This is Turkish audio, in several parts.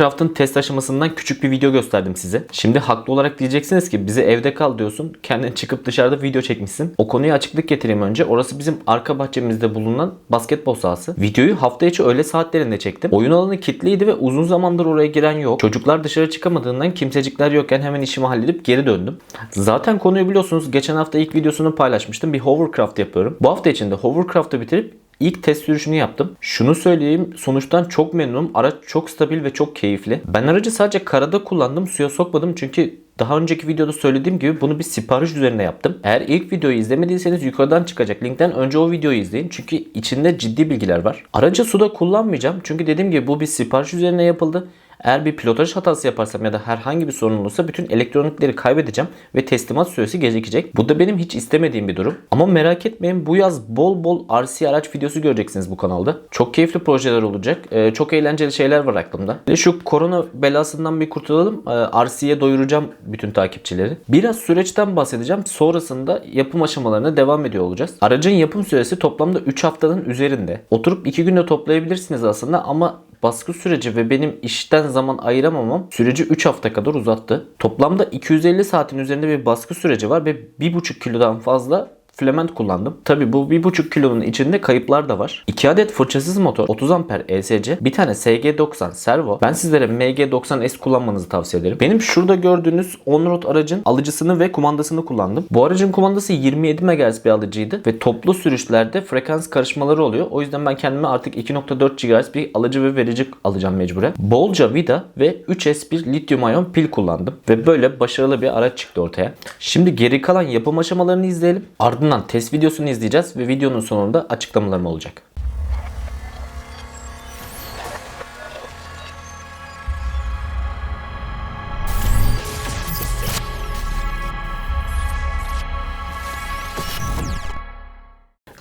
Hovercraft'ın test aşamasından küçük bir video gösterdim size. Şimdi haklı olarak diyeceksiniz ki bize evde kal diyorsun. Kendin çıkıp dışarıda video çekmişsin. O konuya açıklık getireyim önce. Orası bizim arka bahçemizde bulunan basketbol sahası. Videoyu hafta içi öğle saatlerinde çektim. Oyun alanı kilitliydi ve uzun zamandır oraya giren yok. Çocuklar dışarı çıkamadığından kimsecikler yokken hemen işimi halledip geri döndüm. Zaten konuyu biliyorsunuz. Geçen hafta ilk videosunu paylaşmıştım. Bir hovercraft yapıyorum. Bu hafta içinde hovercraft'ı bitirip İlk test sürüşünü yaptım. Şunu söyleyeyim sonuçtan çok memnunum. Araç çok stabil ve çok keyifli. Ben aracı sadece karada kullandım. Suya sokmadım çünkü daha önceki videoda söylediğim gibi bunu bir sipariş üzerine yaptım. Eğer ilk videoyu izlemediyseniz yukarıdan çıkacak linkten önce o videoyu izleyin. Çünkü içinde ciddi bilgiler var. Aracı suda kullanmayacağım. Çünkü dediğim gibi bu bir sipariş üzerine yapıldı. Eğer bir pilotaj hatası yaparsam ya da herhangi bir sorun olursa bütün elektronikleri kaybedeceğim ve teslimat süresi gecikecek. Bu da benim hiç istemediğim bir durum. Ama merak etmeyin bu yaz bol bol RC araç videosu göreceksiniz bu kanalda. Çok keyifli projeler olacak. Ee, çok eğlenceli şeyler var aklımda. Ve şu korona belasından bir kurtulalım. Ee, RC'ye doyuracağım bütün takipçileri. Biraz süreçten bahsedeceğim. Sonrasında yapım aşamalarına devam ediyor olacağız. Aracın yapım süresi toplamda 3 haftanın üzerinde. Oturup 2 günde toplayabilirsiniz aslında ama baskı süreci ve benim işten zaman ayıramamam süreci 3 hafta kadar uzattı. Toplamda 250 saatin üzerinde bir baskı süreci var ve 1,5 kilodan fazla filament kullandım. Tabi bu 1,5 kilonun içinde kayıplar da var. 2 adet fırçasız motor, 30 amper ESC, bir tane SG90 servo. Ben sizlere MG90S kullanmanızı tavsiye ederim. Benim şurada gördüğünüz Onroad aracın alıcısını ve kumandasını kullandım. Bu aracın kumandası 27 MHz bir alıcıydı ve toplu sürüşlerde frekans karışmaları oluyor. O yüzden ben kendime artık 2.4 GHz bir alıcı ve verici alacağım mecburen. Bolca vida ve 3S1 lityum iyon pil kullandım ve böyle başarılı bir araç çıktı ortaya. Şimdi geri kalan yapım aşamalarını izleyelim. Ardından test videosunu izleyeceğiz ve videonun sonunda açıklamalarım olacak.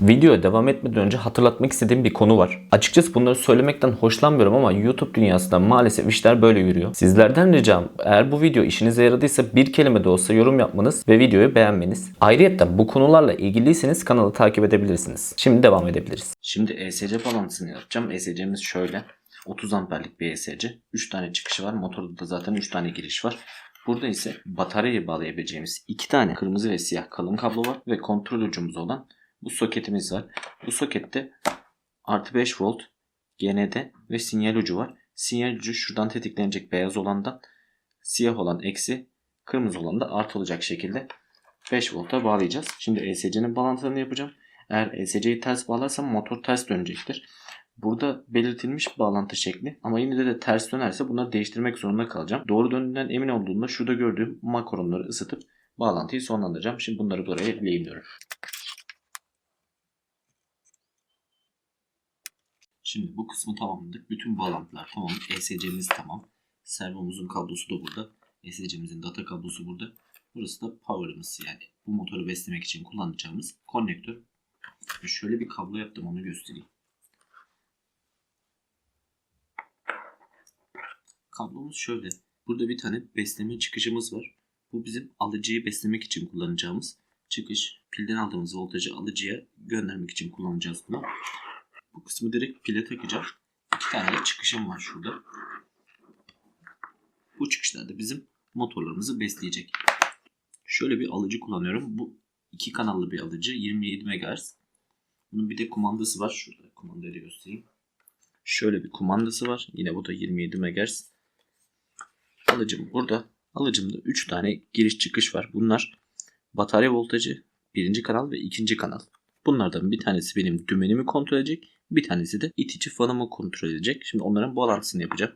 Videoya devam etmeden önce hatırlatmak istediğim bir konu var. Açıkçası bunları söylemekten hoşlanmıyorum ama YouTube dünyasında maalesef işler böyle yürüyor. Sizlerden ricam eğer bu video işinize yaradıysa bir kelime de olsa yorum yapmanız ve videoyu beğenmeniz. Ayrıca bu konularla ilgiliyseniz kanalı takip edebilirsiniz. Şimdi devam edebiliriz. Şimdi ESC balansını yapacağım. ESC'miz şöyle. 30 amperlik bir ESC. 3 tane çıkışı var. Motorda da zaten 3 tane giriş var. Burada ise bataryayı bağlayabileceğimiz 2 tane kırmızı ve siyah kalın kablo var ve kontrol ucumuz olan bu soketimiz var. Bu sokette artı 5 volt GND ve sinyal ucu var. Sinyal ucu şuradan tetiklenecek beyaz olandan siyah olan eksi kırmızı olan da artı olacak şekilde 5 volta bağlayacağız. Şimdi ESC'nin bağlantılarını yapacağım. Eğer ESC'yi ters bağlarsam motor ters dönecektir. Burada belirtilmiş bağlantı şekli ama yine de, de ters dönerse bunları değiştirmek zorunda kalacağım. Doğru döndüğünden emin olduğumda şurada gördüğüm makaronları ısıtıp bağlantıyı sonlandıracağım. Şimdi bunları buraya lehimliyorum. Şimdi bu kısmı tamamladık. Bütün bağlantılar tamam. ESC'miz tamam. Servomuzun kablosu da burada. ESC'mizin data kablosu burada. Burası da power'ımız yani bu motoru beslemek için kullanacağımız konnektör. Şöyle bir kablo yaptım onu göstereyim. Kablomuz şöyle. Burada bir tane besleme çıkışımız var. Bu bizim alıcıyı beslemek için kullanacağımız çıkış. Pilden aldığımız voltajı alıcıya göndermek için kullanacağız bunu. Bu kısmı direkt pile takacağım. İki tane de çıkışım var şurada. Bu çıkışlar da bizim motorlarımızı besleyecek. Şöyle bir alıcı kullanıyorum. Bu iki kanallı bir alıcı. 27 MHz. Bunun bir de kumandası var. Şurada kumandayı da göstereyim. Şöyle bir kumandası var. Yine bu da 27 MHz. Alıcım burada. Alıcımda 3 tane giriş çıkış var. Bunlar batarya voltajı, birinci kanal ve ikinci kanal. Bunlardan bir tanesi benim dümenimi kontrol edecek. Bir tanesi de itici fanımı kontrol edecek. Şimdi onların bağlantısını yapacağım.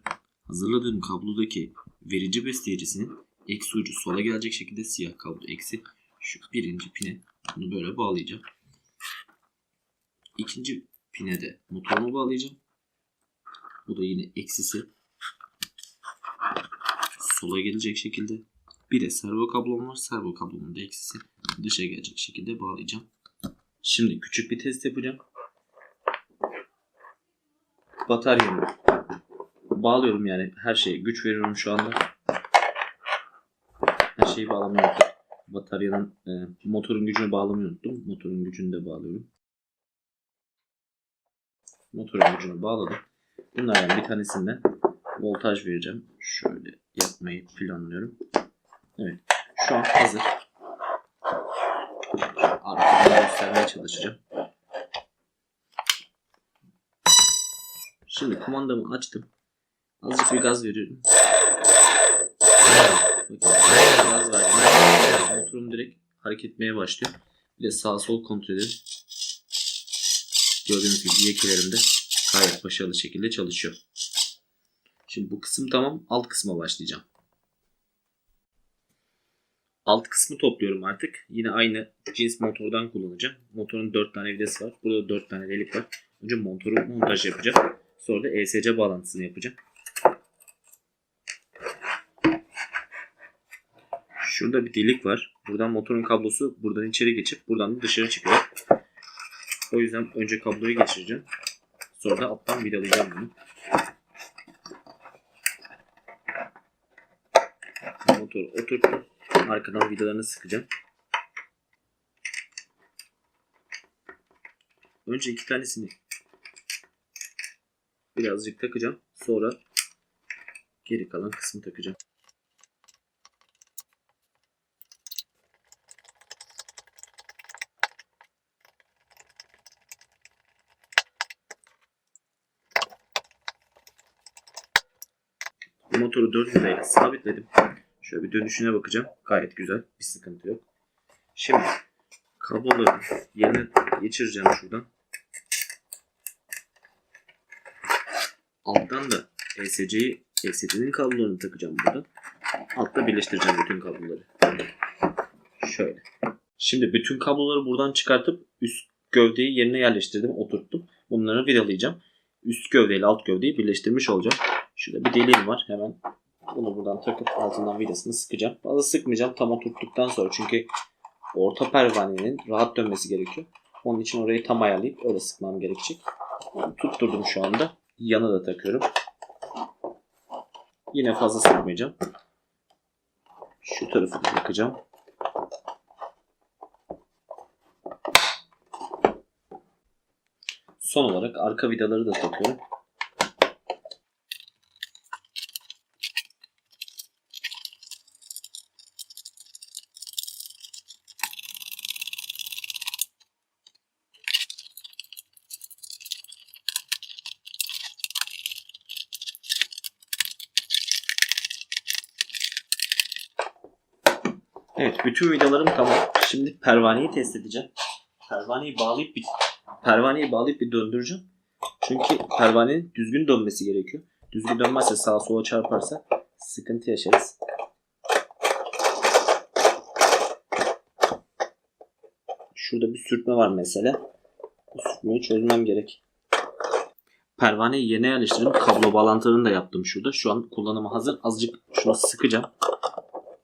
Hazırladığım kablodaki verici besleyicisinin eksi ucu sola gelecek şekilde siyah kablo eksi şu birinci pine bunu böyle bağlayacağım. İkinci pine de motorumu bağlayacağım. Bu da yine eksisi sola gelecek şekilde. Bir de servo kablom var. Servo kablomun da eksisi dışa gelecek şekilde bağlayacağım. Şimdi küçük bir test yapacağım. Bataryamı bağlıyorum yani her şeye güç veriyorum şu anda. Her şeyi bağlamayı unuttum. Bataryanın e, motorun gücünü bağlamayı unuttum. Motorun gücünü de bağlıyorum. Motorun gücünü bağladım. Bunlardan bir tanesinden voltaj vereceğim. Şöyle yapmayı planlıyorum. Evet. Şu an hazır. Arkadan göstermeye çalışacağım. Şimdi kumandamı açtım. Azıcık bir gaz veriyorum. Gaz. Motorum direkt hareket etmeye başlıyor. Bir de sağ sol kontrol edelim. Gördüğünüz gibi yekelerimde gayet başarılı şekilde çalışıyor. Şimdi bu kısım tamam. Alt kısma başlayacağım. Alt kısmı topluyorum artık. Yine aynı cins motordan kullanacağım. Motorun 4 tane vidası var. Burada 4 tane delik var. Önce motoru montaj yapacağım. Sonra da ESC bağlantısını yapacağım. Şurada bir delik var. Buradan motorun kablosu buradan içeri geçip buradan da dışarı çıkıyor. O yüzden önce kabloyu geçireceğim. Sonra da alttan vidalayacağım bunu. Motoru oturttum. Arkadan vidalarını sıkacağım. Önce iki tanesini birazcık takacağım. Sonra geri kalan kısmı takacağım. Motoru 4 vidayla sabitledim. Şöyle bir dönüşüne bakacağım. Gayet güzel. Bir sıkıntı yok. Şimdi kabloları yerine geçireceğim şuradan. Alttan da ESC'yi ESC'nin kablolarını takacağım burada. Altta birleştireceğim bütün kabloları. Şöyle. Şimdi bütün kabloları buradan çıkartıp üst gövdeyi yerine yerleştirdim, oturttum. Bunları vidalayacağım. Üst gövdeyle alt gövdeyi birleştirmiş olacağım. Şurada bir deliğim var. Hemen bunu buradan takıp altından vidasını sıkacağım. Fazla sıkmayacağım tam oturttuktan sonra çünkü orta pervanenin rahat dönmesi gerekiyor. Onun için orayı tam ayarlayıp öyle sıkmam gerekecek. Tutturdum şu anda. Yanı da takıyorum. Yine fazla sıkmayacağım. Şu tarafı da takacağım. Son olarak arka vidaları da takıyorum. Evet bütün vidalarım tamam. Şimdi pervaneyi test edeceğim. Pervaneyi bağlayıp bir pervaneyi bağlayıp bir döndüreceğim. Çünkü pervanenin düzgün dönmesi gerekiyor. Düzgün dönmezse sağa sola çarparsa sıkıntı yaşarız. Şurada bir sürtme var mesela. Bu sürtmeyi çözmem gerek. Pervaneyi yerine yerleştirdim. Kablo bağlantılarını da yaptım şurada. Şu an kullanıma hazır. Azıcık şunu sıkacağım.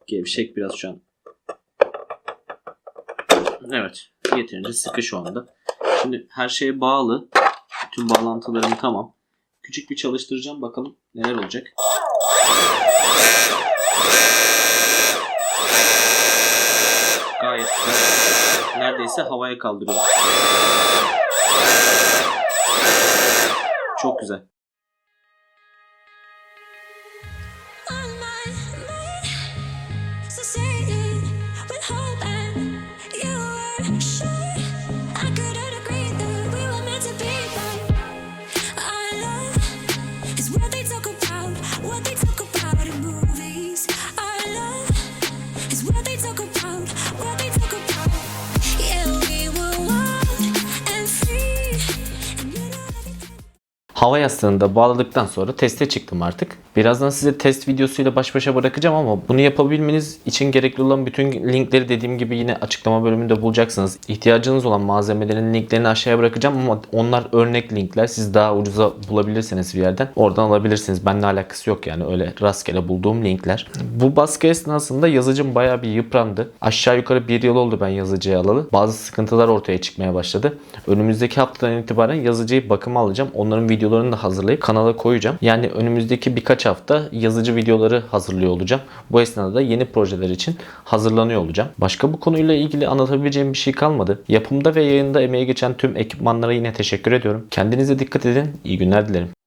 Gevşek biraz şu an. Evet. Yeterince sıkı şu anda. Şimdi her şeye bağlı. Bütün bağlantılarım tamam. Küçük bir çalıştıracağım. Bakalım neler olacak. Gayet güzel. Neredeyse havaya kaldırıyor. Çok güzel. Hava yastığını da bağladıktan sonra teste çıktım artık. Birazdan size test videosuyla baş başa bırakacağım ama bunu yapabilmeniz için gerekli olan bütün linkleri dediğim gibi yine açıklama bölümünde bulacaksınız. İhtiyacınız olan malzemelerin linklerini aşağıya bırakacağım ama onlar örnek linkler. Siz daha ucuza bulabilirsiniz bir yerden. Oradan alabilirsiniz. Benimle alakası yok yani öyle rastgele bulduğum linkler. Bu baskı esnasında yazıcım bayağı bir yıprandı. Aşağı yukarı bir yıl oldu ben yazıcıyı alalı. Bazı sıkıntılar ortaya çıkmaya başladı. Önümüzdeki haftadan itibaren yazıcıyı bakıma alacağım. Onların videolarını da hazırlayıp kanala koyacağım. Yani önümüzdeki birkaç hafta yazıcı videoları hazırlıyor olacağım. Bu esnada da yeni projeler için hazırlanıyor olacağım. Başka bu konuyla ilgili anlatabileceğim bir şey kalmadı. Yapımda ve yayında emeği geçen tüm ekipmanlara yine teşekkür ediyorum. Kendinize dikkat edin. İyi günler dilerim.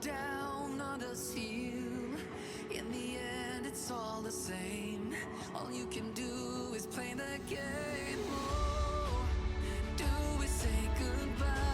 down, on the heal. In the end, it's all the same. All you can do is play the game. Oh, do we say goodbye.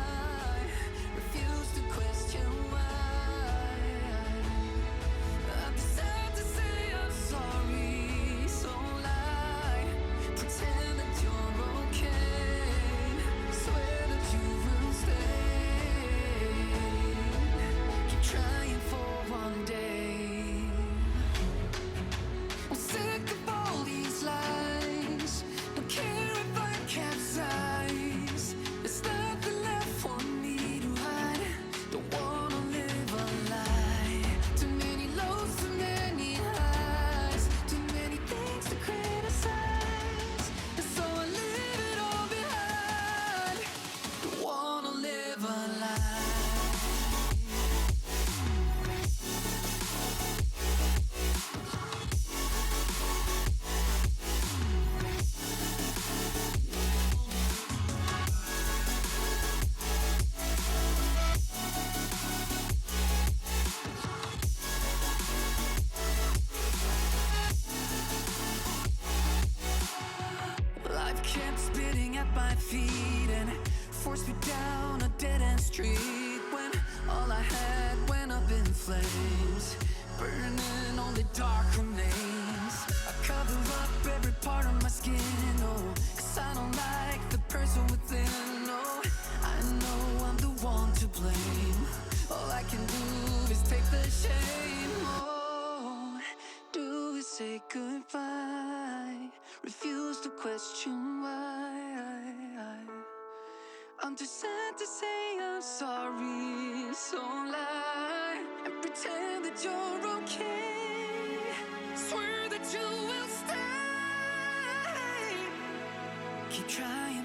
at my feet and forced me down a dead end street. When all I had went up in flames, burning only dark remains. I cover up every part of my skin, oh. keep trying.